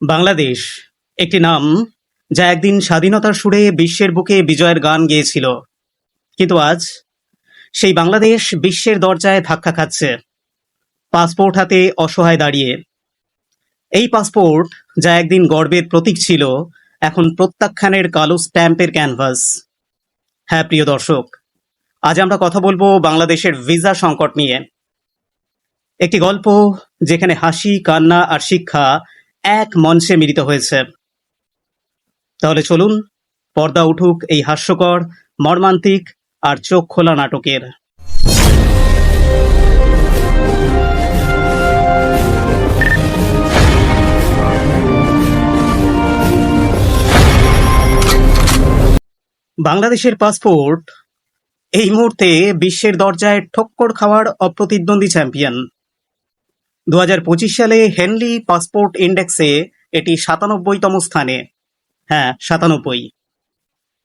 বাংলাদেশ, একটি নাম যা একদিন স্বাধীনতার সুরে বিশ্বের বুকে বিজয়ের গান গেয়েছিল। কিন্তু আজ সেই বাংলাদেশ বিশ্বের দরজায় ধাক্কা খাচ্ছে। পাসপোর্ট হাতে অসহায় দাঁড়িয়ে। এই পাসপোর্ট যা একদিন গর্বের প্রতীক ছিল, এখন প্রত্যাখ্যানের কালো স্ট্যাম্পের ক্যানভাস। হ্যাঁ প্রিয় দর্শক, আজ আমরা কথা বলব বাংলাদেশের ভিসা সংকট নিয়ে। একটি গল্প যেখানে হাসি, কান্না আর শিক্ষা এক মঞ্চে মিলিত হয়েছে। তাহলে চলুন, পর্দা উঠুক এই হাস্যকর, মর্মান্তিক আর চোখ খোলা নাটকের। বাংলাদেশের পাসপোর্ট, এই মুহূর্তে বিশ্বের দরজায় ঠক্কর খাওয়ার অপ্রতিদ্বন্দ্বী চ্যাম্পিয়ন। দু হাজার পঁচিশ সালে হেনলি পাসপোর্ট ইন্ডেক্সে এটি সাতানব্বইতম স্থানে। হ্যাঁ সাতানব্বই।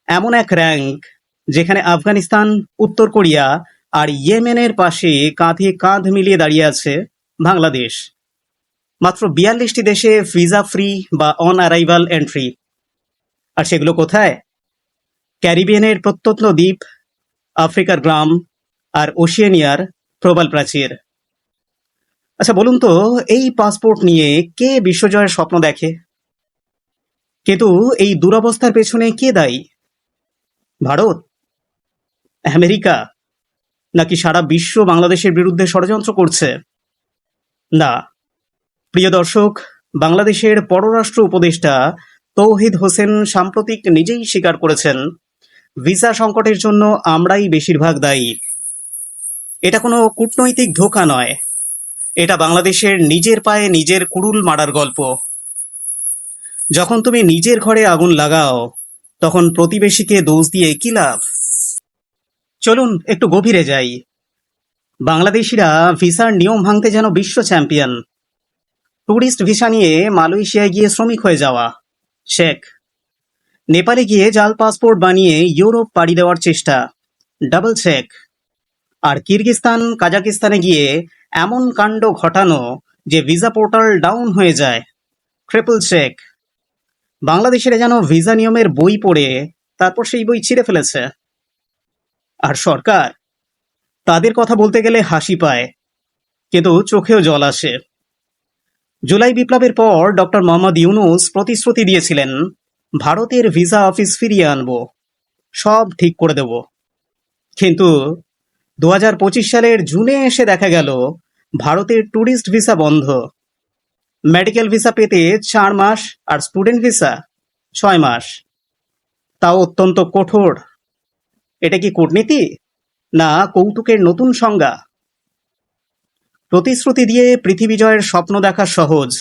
এমন এক র্যাঙ্ক যেখানে আফগানিস্তান, উত্তর কোরিয়া আর ইয়েমেনের পাশে কাঁধে কাঁধ মিলিয়ে দাঁড়িয়ে আছে বাংলাদেশ। মাত্র বিয়াল্লিশটি দেশে ভিসা ফ্রি বা অন অ্যারাইভাল এন্ট্রি। আর সেগুলো কোথায়? ক্যারিবিয়ানের প্রত্যন্ত দ্বীপ, আফ্রিকার গ্রাম আর ওশিয়ানিয়ার প্রবাল প্রাচীর। আচ্ছা বলুন তো, এই পাসপোর্ট নিয়ে কে বিশ্বজয়ের স্বপ্ন দেখে? কিন্তু এই দুরবস্থার পেছনে কে দায়ী? ভারত? আমেরিকা? নাকি সারা বিশ্ব বাংলাদেশের বিরুদ্ধে ষড়যন্ত্র করছে? না। প্রিয় দর্শক, বাংলাদেশের পররাষ্ট্র উপদেষ্টা তৌহিদ হোসেন সাম্প্রতিক নিজেই স্বীকার করেছেন, ভিসা সংকটের জন্য আমরাই বেশিরভাগ দায়ী। এটা কোনো কূটনৈতিক ধোকা নয়। এটা বাংলাদেশের নিজের পায়ে নিজের কুড়ুল মারার গল্প। যখন তুমি নিজের ঘরে আগুন লাগাও, তখন প্রতিবেশীকে দোষ দিয়ে কি লাভ? চলুন একটু গভীরে যাই। বাংলাদেশিরা ভিসার নিয়ম ভাঙতে যেন বিশ্ব চ্যাম্পিয়ন। ট্যুরিস্ট ভিসা নিয়ে মালয়েশিয়ায় গিয়ে শ্রমিক হয়ে যাওয়া। শেখ। নেপালে গিয়ে জাল পাসপোর্ট বানিয়ে ইউরোপ পাড়ি দেওয়ার চেষ্টা। ডাবল চেক আর কিরগিস্তান, কাজাকিস্তানে গিয়ে এমন কাণ্ড ঘটানো যে ভিসা পোর্টাল ডাউন হয়ে যায়। Triple check. বাংলাদেশের যেন ভিসা নিয়মের বই পড়ে, তারপর সেই বই ছিঁড়ে ফেলেছে। আর সরকার? তাদের কথা বলতে গেলে হাসি পায়, কিন্তু চোখেও জল আসে। জুলাই বিপ্লবের পর ডক্টর মোহাম্মদ ইউনুস প্রতিশ্রুতি দিয়েছিলেন, ভারতের ভিসা অফিস ফিরিয়ে আনব, সব ঠিক করে দেব। কিন্তু দু হাজার পঁচিশ সালের জুনে এসে দেখা গেল ভারতের ট্যুরিস্ট ভিসা বন্ধ। মেডিকেল ভিসা পেতে চার মাস আর স্টুডেন্ট ভিসা ছয় মাস। তাও অত্যন্ত কঠোর। এটা কি কূটনীতি? না, কৌতুকের নতুন সংজ্ঞা। প্রতিশ্রুতি দিয়ে পৃথিবী জয়ের স্বপ্ন দেখা সহজ।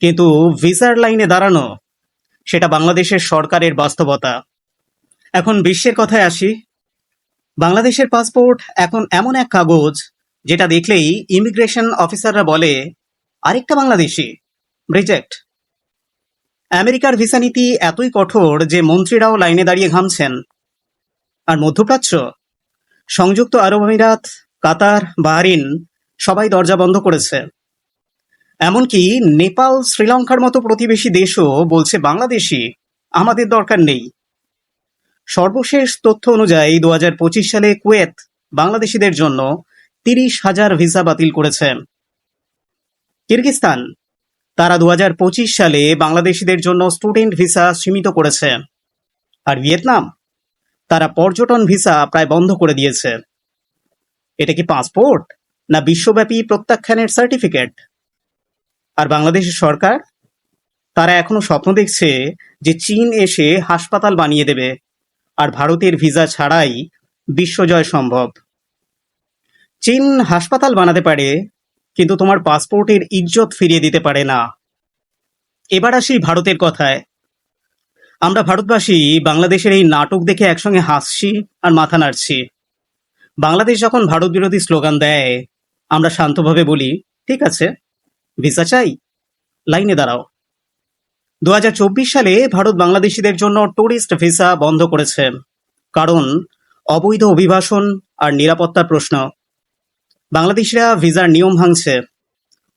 কিন্তু ভিসার লাইনে দাঁড়ানো, সেটা বাংলাদেশের সরকারের বাস্তবতা। এখন বিশ্বের কথায় আসি। বাংলাদেশের পাসপোর্ট এখন এমন এক কাগজ যেটা দেখলেই ইমিগ্রেশন অফিসাররা বলে, আরেকটা বাংলাদেশি রিজেক্ট আমেরিকার ভিসা নীতি এতই কঠোর যে মন্ত্রীরাও লাইনে দাঁড়িয়ে ঘামছেন। আর মধ্যপ্রাচ্য? সংযুক্ত আরব আমিরাত, কাতার, বাহরিন সবাই দরজা বন্ধ করেছে। এমনকি নেপাল, শ্রীলঙ্কার মতো প্রতিবেশী দেশও বলছে, বাংলাদেশি, আমাদের দরকার নেই। সর্বশেষ তথ্য অনুযায়ী দু হাজার পঁচিশ সালে কুয়েত বাংলাদেশিদের জন্য তিরিশ হাজার ভিসা বাতিল করেছে। কিরগিস্তান, তারা দু হাজার পঁচিশ সালে বাংলাদেশিদের জন্য স্টুডেন্ট ভিসা সীমিত করেছে। আর ভিয়েতনাম, তারা পর্যটন ভিসা প্রায় বন্ধ করে দিয়েছে। এটা কি পাসপোর্ট না বিশ্বব্যাপী প্রত্যাখ্যানের সার্টিফিকেট? আর বাংলাদেশের সরকার, তারা এখনও স্বপ্ন দেখছে যে চীন এসে হাসপাতাল বানিয়ে দেবে। আর ভারতের ভিসা ছাড়াই বিশ্বজয় সম্ভব। চীন হাসপাতাল বানাতে পারে, কিন্তু তোমার পাসপোর্টের ইজ্জত ফিরিয়ে দিতে পারে না। এবার আসি ভারতের কথায়। আমরা ভারতবাসী বাংলাদেশের এই নাটক দেখে একসঙ্গে হাসছি আর মাথা নাড়ছি। বাংলাদেশ যখন ভারত বিরোধী স্লোগান দেয়, আমরা শান্তভাবে বলি, ঠিক আছে, ভিসা চাই, লাইনে দাঁড়াও। দু হাজার চব্বিশ সালে ভারত বাংলাদেশিদের জন্য ট্যুরিস্ট ভিসা বন্ধ করেছে। কারণ, অবৈধ অভিবাসন আর নিরাপত্তার প্রশ্ন। বাংলাদেশিরা ভিসার নিয়ম ভাঙছে।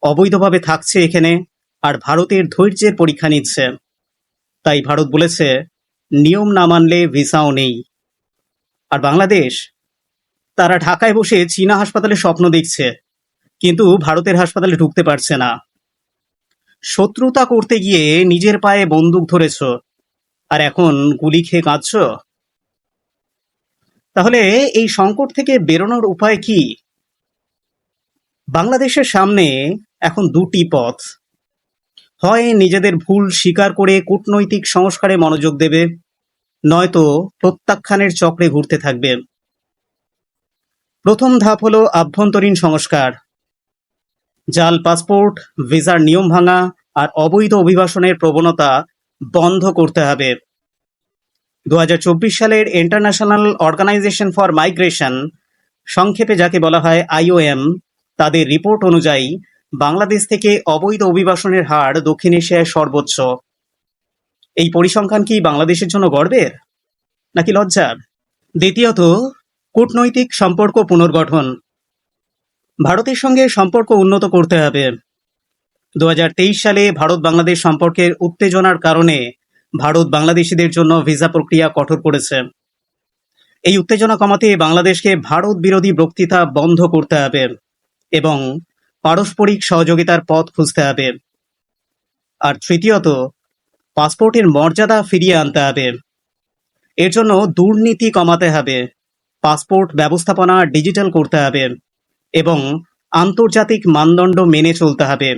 অবৈধভাবে থাকছে এখানে আর ভারতের ধৈর্যের পরীক্ষা নিচ্ছে। তাই ভারত বলেছে, নিয়ম না মানলে ভিসাও নেই। আর বাংলাদেশ, তারা ঢাকায় বসে চীনা হাসপাতালে স্বপ্ন দেখছে। কিন্তু ভারতের হাসপাতালে ঢুকতে পারছে না। শত্রুতা করতে গিয়ে নিজের পায়ে বন্দুক ধরেছ। আর এখন গুলি খেয়ে কাঁদছ? তাহলে এই সংকট থেকে বেরোনোর উপায় কি? বাংলাদেশের সামনে এখন দুটি পথ। হয় নিজেদের ভুল স্বীকার করে কূটনৈতিক সংস্কারে মনোযোগ দেবে, নয়তো প্রত্যাখ্যানের চক্রে ঘুরতে থাকবে। প্রথম ধাপ হলো আভ্যন্তরীণ সংস্কার। জাল পাসপোর্ট, ভিসার নিয়ম ভাঙা আর অবৈধ অভিবাসনের প্রবণতা বন্ধ করতে হবে। দু হাজার চব্বিশ সালের ইন্টারন্যাশনাল অর্গানাইজেশন ফর মাইগ্রেশন সংক্ষেপে যাকে বলা হয় আইওএম, তাদের রিপোর্ট অনুযায়ী বাংলাদেশ থেকে অবৈধ অভিবাসনের হার দক্ষিণ এশিয়ায় সর্বোচ্চ। এই পরিসংখ্যান কি বাংলাদেশের জন্য গর্বের? নাকি লজ্জার? দ্বিতীয়ত, কূটনৈতিক সম্পর্ক পুনর্গঠন। ভারতের সঙ্গে সম্পর্ক উন্নত করতে হবে। দু হাজার তেইশ সালে ভারত বাংলাদেশ সম্পর্কের উত্তেজনার কারণে ভারত বাংলাদেশিদের জন্য ভিসা প্রক্রিয়া কঠোর করেছে। এই উত্তেজনা কমাতে বাংলাদেশকে ভারত বিরোধী বক্তৃতা বন্ধ করতে হবে এবং পারস্পরিক সহযোগিতার পথ খুঁজতে হবে। আর তৃতীয়ত, পাসপোর্টের মর্যাদা ফিরিয়ে আনতে হবে। এর জন্য দুর্নীতি কমাতে হবে, পাসপোর্ট ব্যবস্থাপনা ডিজিটাল করতে হবে। এবং আন্তর্জাতিক মানদণ্ড মেনে চলতে হবে।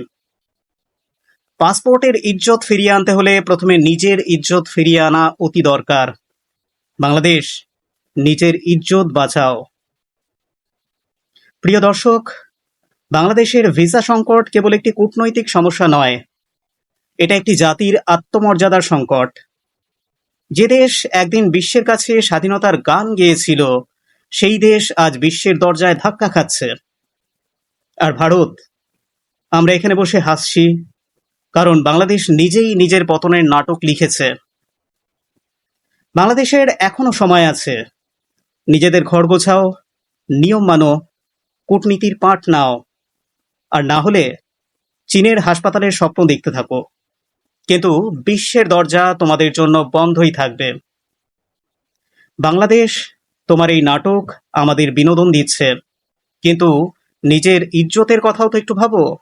পাসপোর্টের ইজ্জত ফিরিয়ে আনতে হলে প্রথমে নিজের ইজ্জত ফিরিয়ে আনা অতি দরকার। বাংলাদেশ, নিজের ইজ্জত বাঁচাও। প্রিয় দর্শক, বাংলাদেশের ভিসা সংকট কেবল একটি কূটনৈতিক সমস্যা নয়, এটা একটি জাতির আত্মমর্যাদার সংকট। যে দেশ একদিন বিশ্বের কাছে স্বাধীনতার গান গেয়েছিল সেই দেশ আজ বিশ্বের দরজায় ধাক্কা খাচ্ছে। আর ভারত, আমরা এখানে বসে হাসছি, কারণ বাংলাদেশ নিজেই নিজের পতনের নাটক লিখেছে। বাংলাদেশের এখনও সময় আছে, নিজেদের ঘর গোছাও, নিয়ম মানো, কূটনীতির পাঠ নাও, আর না হলে চীনের হাসপাতালের স্বপ্ন দেখতে থাকো। কিন্তু বিশ্বের দরজা তোমাদের জন্য বন্ধই থাকবে। বাংলাদেশ তোমার এই নাটক আমাদের বিনোদন দিচ্ছে। কিন্তু নিজের ইজ্জতের কথাও তো একটু ভাবো।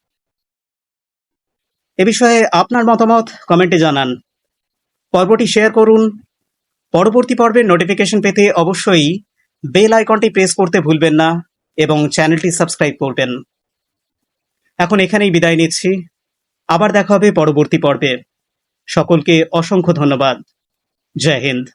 এ বিষয়ে আপনার মতামত কমেন্টে জানান। পর্বটি শেয়ার করুন। পরবর্তী পর্বের নোটিফিকেশন পেতে অবশ্যই বেল আইকনটি প্রেস করতে ভুলবেন না এবং চ্যানেলটি সাবস্ক্রাইব করবেন। এখন এখানেই বিদায় নিচ্ছি। আবার দেখা হবে পরবর্তী পর্বে। সকলকে অসংখ্য ধন্যবাদ। জয় হিন্দ।